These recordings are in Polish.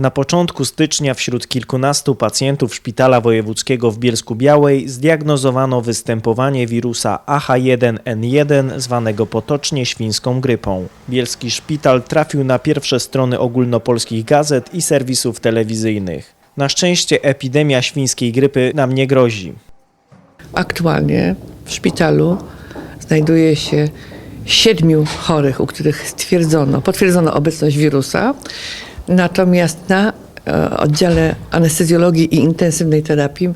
Na początku stycznia wśród kilkunastu pacjentów Szpitala Wojewódzkiego w Bielsku Białej zdiagnozowano występowanie wirusa AH1N1 zwanego potocznie świńską grypą. Bielski szpital trafił na pierwsze strony ogólnopolskich gazet i serwisów telewizyjnych. Na szczęście epidemia świńskiej grypy nam nie grozi. Aktualnie w szpitalu znajduje się siedmiu chorych, u których stwierdzono, potwierdzono obecność wirusa. Natomiast na e, oddziale anestezjologii i intensywnej terapii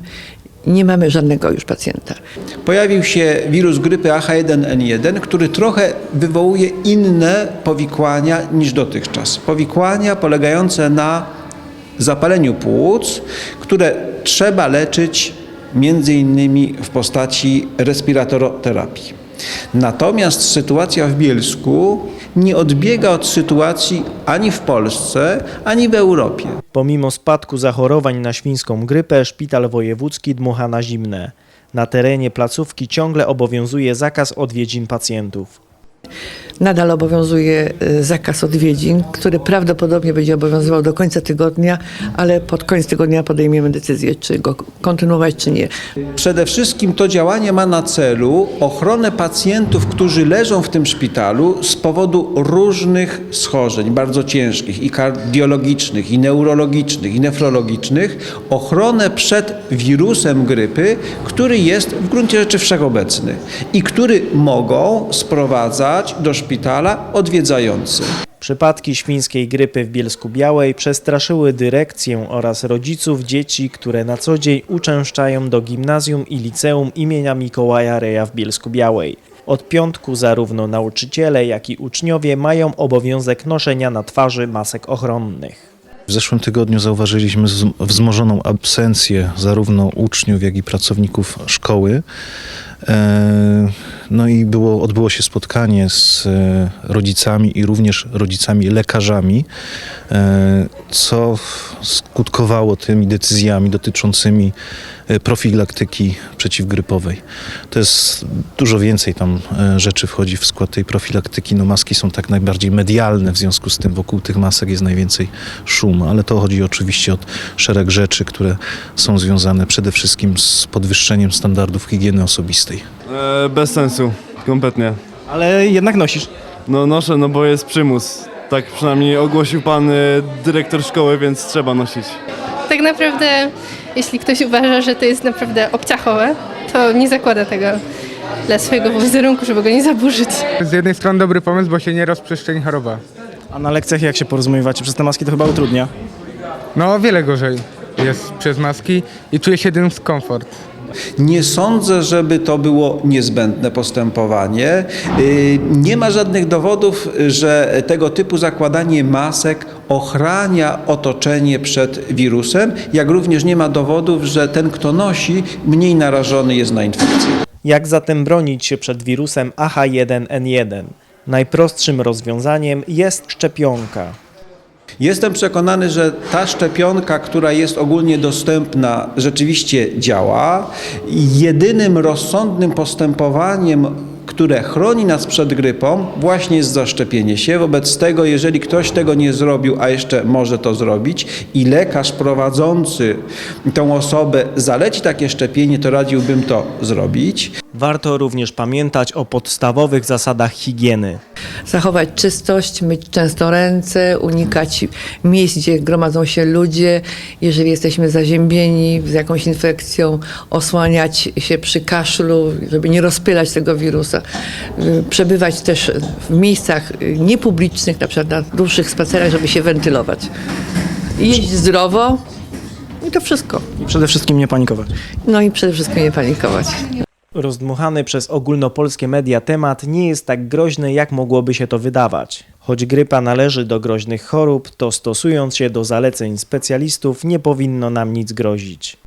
nie mamy żadnego już pacjenta. Pojawił się wirus grypy AH1N1, który trochę wywołuje inne powikłania niż dotychczas. Powikłania polegające na zapaleniu płuc, które trzeba leczyć między innymi w postaci respiratoroterapii. Natomiast sytuacja w Bielsku nie odbiega od sytuacji ani w Polsce, ani w Europie. Pomimo spadku zachorowań na świńską grypę, szpital wojewódzki dmucha na zimne. Na terenie placówki ciągle obowiązuje zakaz odwiedzin pacjentów. Nadal obowiązuje e, zakaz odwiedzin, który prawdopodobnie będzie obowiązywał do końca tygodnia, ale pod koniec tygodnia podejmiemy decyzję, czy go kontynuować, czy nie. Przede wszystkim to działanie ma na celu ochronę pacjentów, którzy leżą w tym szpitalu z powodu różnych schorzeń, bardzo ciężkich i kardiologicznych, i neurologicznych, i nefrologicznych, ochronę przed wirusem grypy, który jest w gruncie rzeczy wszechobecny i który mogą sprowadzać do szpitala odwiedzający. Przypadki świńskiej grypy w Bielsku Białej przestraszyły dyrekcję oraz rodziców dzieci, które na co dzień uczęszczają do gimnazjum i liceum imienia Mikołaja Reja w Bielsku Białej. Od piątku zarówno nauczyciele, jak i uczniowie mają obowiązek noszenia na twarzy masek ochronnych. W zeszłym tygodniu zauważyliśmy wzmożoną absencję zarówno uczniów, jak i pracowników szkoły. No i było, odbyło się spotkanie z e, rodzicami i również rodzicami lekarzami, e, co skutkowało tymi decyzjami dotyczącymi e, profilaktyki przeciwgrypowej. To jest dużo więcej tam rzeczy wchodzi w skład tej profilaktyki. No maski są tak najbardziej medialne, w związku z tym wokół tych masek jest najwięcej szumu, ale to chodzi oczywiście o szereg rzeczy, które są związane przede wszystkim z podwyższeniem standardów higieny osobistej. E, bez sensu, kompletnie. Ale jednak nosisz. No noszę, no bo jest przymus. Tak przynajmniej ogłosił pan e, dyrektor szkoły, więc trzeba nosić. Tak naprawdę, jeśli ktoś uważa, że to jest naprawdę obciachowe, to nie zakłada tego dla swojego wizerunku, żeby go nie zaburzyć. Z jednej strony dobry pomysł, bo się nie rozprzestrzeni choroba. A na lekcjach jak się porozumiewacie? Przez te maski to chyba utrudnia. No o wiele gorzej jest przez maski i czuje się dyskomfort. Nie sądzę, żeby to było niezbędne postępowanie. Yy, Nie ma żadnych dowodów, że tego typu zakładanie masek ochrania otoczenie przed wirusem, jak również nie ma dowodów, że ten, kto nosi, mniej narażony jest na infekcję. Jak zatem bronić się przed wirusem AH1N1? Najprostszym rozwiązaniem jest szczepionka. Jestem przekonany, że ta szczepionka, która jest ogólnie dostępna, rzeczywiście działa. Jedynym rozsądnym postępowaniem, które chroni nas przed grypą, właśnie jest zaszczepienie się. Wobec tego, jeżeli ktoś tego nie zrobił, a jeszcze może to zrobić, i lekarz prowadzący tą osobę zaleci takie szczepienie, to radziłbym to zrobić. Warto również pamiętać o podstawowych zasadach higieny. Zachować czystość, myć często ręce, unikać miejsc, gdzie gromadzą się ludzie. Jeżeli jesteśmy zaziębieni z jakąś infekcją, osłaniać się przy kaszlu, żeby nie rozpylać tego wirusa. Przebywać też w miejscach niepublicznych, na przykład na dłuższych spacerach, żeby się wentylować. Jeść zdrowo i to wszystko. I przede wszystkim nie panikować. No i przede wszystkim nie panikować. Rozdmuchany przez ogólnopolskie media temat nie jest tak groźny, jak mogłoby się to wydawać. Choć grypa należy do groźnych chorób, to stosując się do zaleceń specjalistów nie powinno nam nic grozić.